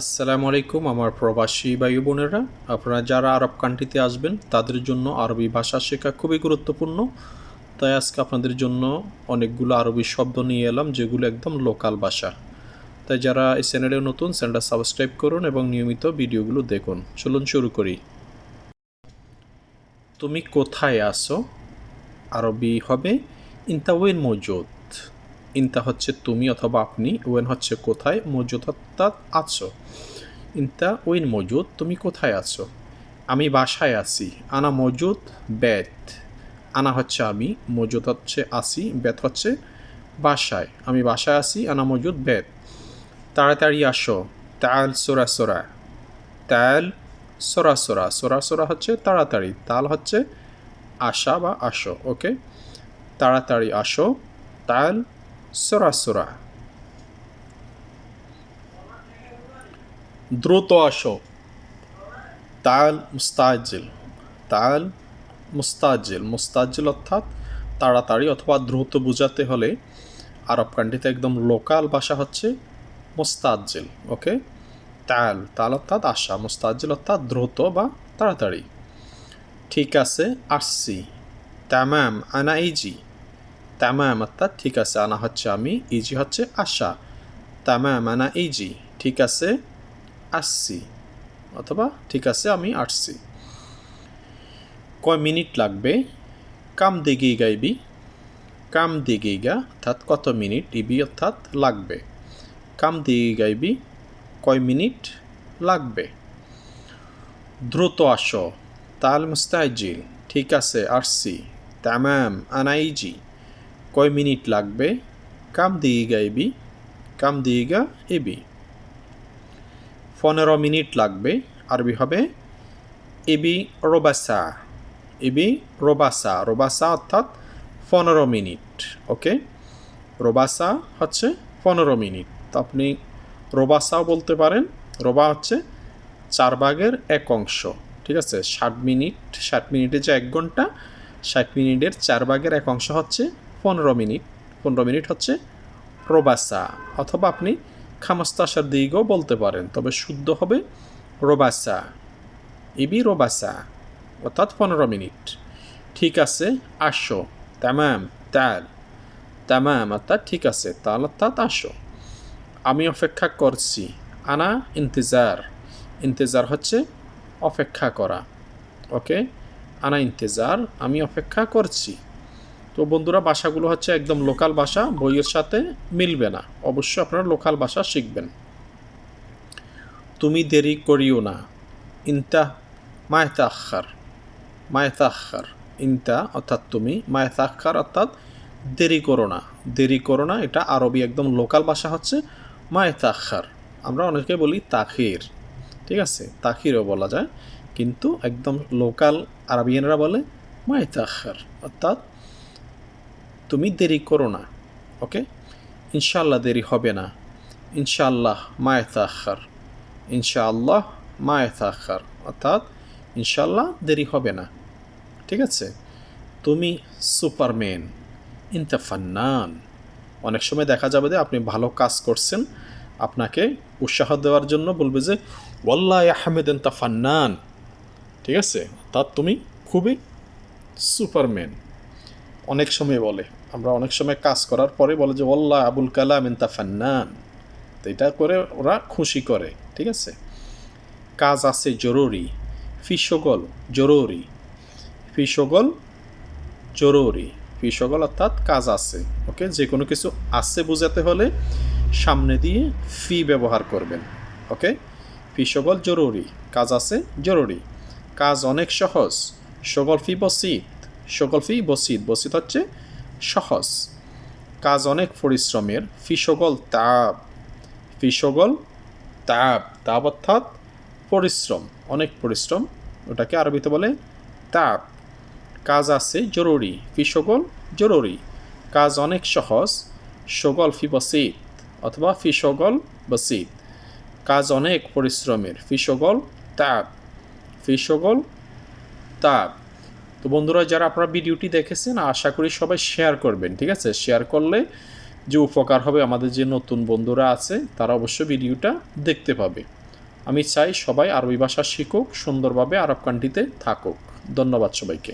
আসসালামু আলাইকুম আমার প্রবাসী ভাই বোনেরা। আপনারা যারা আরব কান্ট্রিতে আসবেন, তাদের জন্য আরবি ভাষা শেখা খুবই গুরুত্বপূর্ণ। তাই আজকে আপনাদের জন্য অনেকগুলো আরবি শব্দ নিয়ে এলাম, যেগুলো একদম লোকাল ভাষা। তাই যারা এই চ্যানেলে নতুন, চ্যানেলটা সাবস্ক্রাইব করুন এবং নিয়মিত ভিডিওগুলো দেখুন। চলুন শুরু করি। তুমি কোথায় আসো আরবি হবে ইনতা ওয়েন মজুদ। ইনতা হচ্ছে তুমি অথবা আপনি, ওয়েন হচ্ছে কোথায়, মজুদ অর্থাৎ আছো। ইনতা, ওয়েন মজুদ, তুমি কোথায় আছো? আমি বাসায় আছি। আনা মজুদ বেত আনা হচ্ছে আমি, মজুদ হচ্ছে আসি বেত হচ্ছে বাসায়। আমি বাসায় আছি, আনা মজুদ বেত তাড়াতাড়ি আসো। তাল, সোরা সোরা। তাল, সোরা সোরা। সোরা সোরা হচ্ছে তাড়াতাড়ি। তাল হচ্ছে আসা বা আসো, ওকে? তাড়াতাড়ি আসো। তাল সোরা সোরা দ্রুত আসো তাল মুস্তাজিল তাল মুস্তাজিল মুস্তাজিল অর্থাৎ তাড়াতাড়ি অথবা দ্রুত বোঝাতে হলে আরব কান্ট্রিতে একদম লোকাল ভাষা হচ্ছে মুস্তাজিল ওকে? তাল তাল অর্থাৎ আশা মুস্তাজিল অর্থাৎ দ্রুত বা তাড়াতাড়ি। ঠিক আছে, আসছি। তামাম আনা ইজি তামাম অর্থাৎ ঠিক আছে, আনা হচ্ছে আমি ইজি হচ্ছে আশা। তামাম আনা ইজি ঠিক আছে আসছি অথবা ঠিক আছে আমি আসছি কয় মিনিট লাগবে? কাম দিগি গাইবি কাম দিগি গা, অর্থাৎ কত মিনিট, ইবি, অর্থাৎ লাগবে। কাম দিগি গাইবি কয় মিনিট লাগবে? দ্রুত আসো। তাল মুস্তাইজিল, ঠিক আছে আসছি তামাম আনাইজি কয় মিনিট লাগবে? কাম দিগি গাইবি কাম দিগা ইবি পনেরো মিনিট লাগবে। আরবি হবে ইবি রোবাসা। ইবি রোবাসা। রোবাসা অর্থাৎ পনেরো মিনিট, ওকে? রোবাসা হচ্ছে পনেরো মিনিট। তো আপনি রোবাসাও বলতে পারেন। রোবা হচ্ছে চার ভাগের এক অংশ, ঠিক আছে? ষাট মিনিট, ষাট মিনিটে যে এক ঘণ্টা, ষাট মিনিটের চার ভাগের এক অংশ হচ্ছে পনেরো মিনিট। পনেরো মিনিট হচ্ছে রোবাসা, অথবা আপনি খামস্তাসার দিকেও বলতে পারেন, তবে শুদ্ধ হবে রোবাসা। ইবি রোবাসা, অর্থাৎ পনেরো মিনিট। ঠিক আছে, আসো। তামাম, তাল। তামাম, অর্থাৎ ঠিক আছে, তাল অর্থাৎ আসো। আমি অপেক্ষা করছি। আনা ইন্তজার। ইন্তজার হচ্ছে অপেক্ষা করা। ওকে? আনা ইন্তজার, আমি অপেক্ষা করছি। তো বন্ধুরা ভাষাগুলো হচ্ছে একদম লোকাল ভাষা বইয়ের সাথে মিলবে না। অবশ্যই আপনারা লোকাল ভাষা শিখবেন। তুমি দেরি করিও না। ইনতা মায়তাক্ষার মায়তাক্ষার ইনতা অর্থাৎ তুমি মায়তাক্ষার অর্থাৎ দেরি করো না। দেরি করো না, এটা আরবি একদম লোকাল ভাষা হচ্ছে মায়তাক্ষার আমরা অনেকে বলি তাখির। ঠিক আছে? তাখিরও বলা যায়। কিন্তু একদম লোকাল আরবিয়ানরা বলে মায়তাক্ষার অর্থাৎ তুমি দেরি করো না, ওকে? ইনশাল্লাহ দেরি হবে না। ইনশাআল্লাহ মায় তাখার ইনশাআল্লাহ মায় তাখার অর্থাৎ ইনশাল্লাহ দেরি হবে না। ঠিক আছে? তুমি সুপারম্যান ইনতা ফান্নান অনেক সময় দেখা যাবে যে আপনি ভালো কাজ করছেন, আপনাকে উৎসাহ দেওয়ার জন্য বলবে যে, ওয়াল্লাহ আহমেদ এন্তা ফান্নান ঠিক আছে? অর্থাৎ তুমি খুবই সুপারম্যান। অনেক সময় বলে। আমরা অনেক সময় কাজ করার পরে বলে যে ওল্লা আবুল কালাম ইন্তা ফান্নান। তো এটা করে ওরা খুশি করে, ঠিক আছে? কাজ আছে জরুরি, ফিসগল জরুরি ফিসগল জরুরি, ফিসগল অর্থাৎ কাজ আছে, ওকে? যে কোনো কিছু আছে বোঝাতে হলে সামনে দিয়ে ফি ব্যবহার করবেন, ওকে? ফিসগল জরুরি, কাজ আছে জরুরি। কাজ অনেক সহজ, সগল ফি বসিত সকল ফি বসিত। বসিত হচ্ছে সহজ। কাজ অনেক পরিশ্রমের। ফিসগল তাপ। ফিসগল তাপ। তাপ অর্থাৎ পরিশ্রম। অনেক পরিশ্রম, ওটাকে আরবিতে বলে তাপ। কাজ আছে জরুরি। ফিসগল জরুরি। কাজ অনেক সহজ সগল ফি বসিত অথবা ফিসগল বসিত। কাজ অনেক পরিশ্রমের। ফিসগল তাপ। ফিসগল তাপ। তো বন্ধুরা, যারা আপনারা ভিডিওটি দেখেছেন, আশা করি সবাই শেয়ার করবেন, ঠিক আছে? শেয়ার করলে যে উপকার হবে আমাদের যে নতুন বন্ধুরা আছে, তারা অবশ্য ভিডিওটা দেখতে পাবে। আমি চাই সবাই আরবি ভাষা শিখুক, সুন্দরভাবে আরব কান্ট্রিতে থাকুক। ধন্যবাদ সবাইকে।